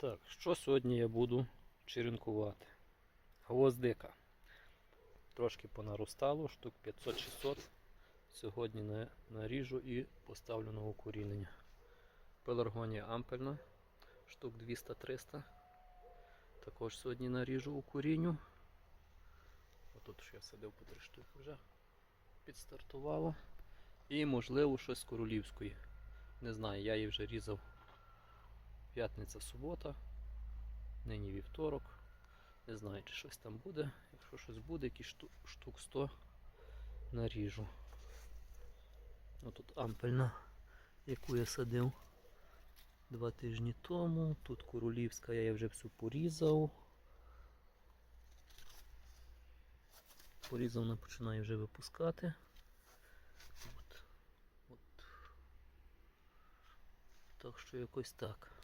Так, що сьогодні я буду черенкувати? Гвоздика. Трошки понаростало, штук 500-600. Сьогодні наріжу і поставлю на укорінення. Пеларгонія ампельна, штук 200-300. Також сьогодні наріжу укоріню. Отут ж я садив по три штуки вже підстартувало. І можливо щось королівської. Не знаю, я її вже різав П'ятниця, субота, нині вівторок. Не знаю, чи щось там буде. Якщо щось буде, якісь штук, штук 100 наріжу. Отут ампельна, яку я садив два тижні тому. Тут королівська я вже всю порізав. Порізав, вона починає вже випускати. От. От. Так що якось так.